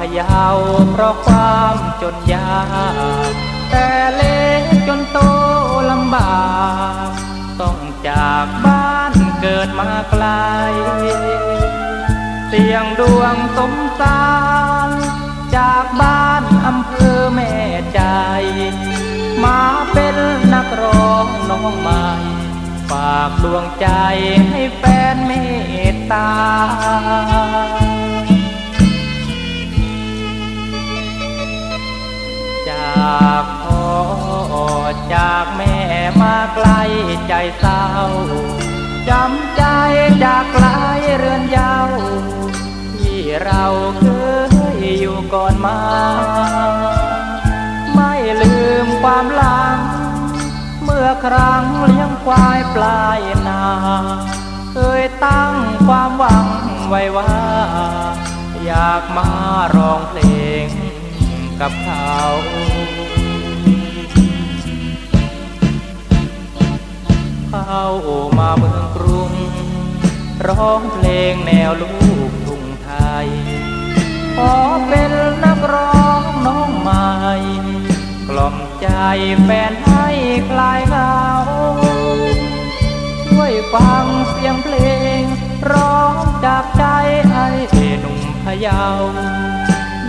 พยาเพราะความจนยากแต่เล็กจนโตลำบาก ต้องจากบ้านเกิดมาไกล เสียงดวงสมสาร จากบ้านอำเภอแม่ใจ มาเป็นนักร้องน้องใหม่ ฝากดวงใจให้แฟนเมตตา จากพ่อจากแม่มาไกลใจเศร้าจำใจจากไกลเรือนยาวที่เราเคยอยู่ก่อนมา ไม่ลืมความหลัง เมื่อครั้งเลี้ยงควายปลายนาเคยตั้งความหวังไว้ว่า อยากมาร้องเพลง กับเขาเข้ามาเมืองกรุง ร้องเพลงแนวลูกทุ่งไทย ขอเป็นนักร้องน้องใหม่ กล่อมใจแฟนให้คลายเหงาช่วยฟังเสียงเพลง ร้องจากใจไอ้หนุ่มพะเยา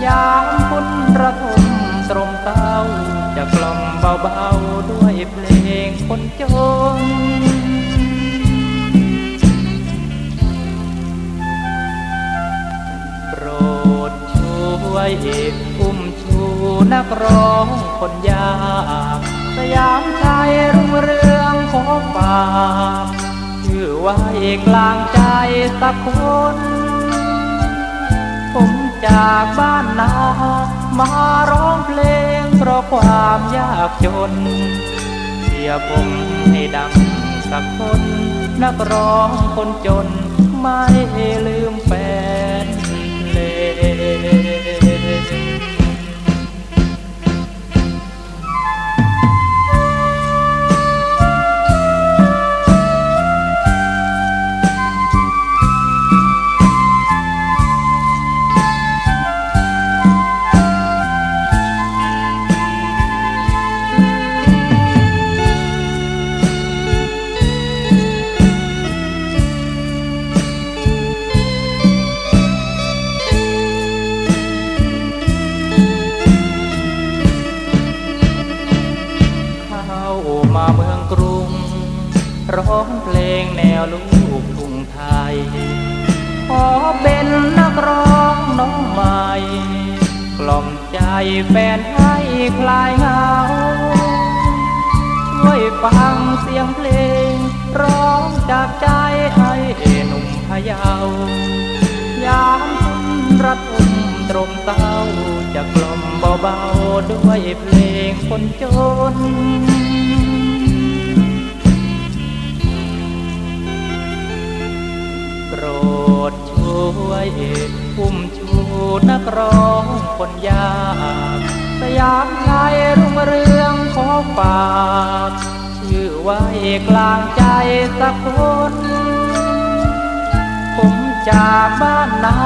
ยา คนจนโปรดช่วยอุ้มชูนักร้องคนยากสยามชายรุ่งเรืองขอฝากชื่อไว้กลางใจสักคนผมจากบ้านนามาร้องเพลงเพราะความยากจน เสียผมให้ดังสักคน นักร้องคนจนไม่ลืมแฟน แนวลูกทุ่งไทย ขอเป็นนักร้องน้องใหม่ กล่อมใจแฟนให้คลายเหงา ช่วยฟังเสียงเพลง ร้องจากใจให้หนุ่มพยาวยามคุณระทมตรงเต้าจะกล่อมเบาๆด้วยเพลงคนจน วยอุ้มชูนักร้องคนยากสยามไทยรุ่งเรืองขอฝากชื่อไว้กลางใจสักคนผมจากบ้านนา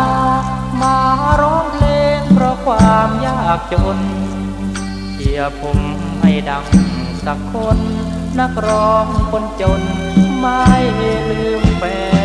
มาร้องเพลงเพราะความยากจนเชียผมให้ดังสักคน นักร้องคนจนไม่ลืมแฟน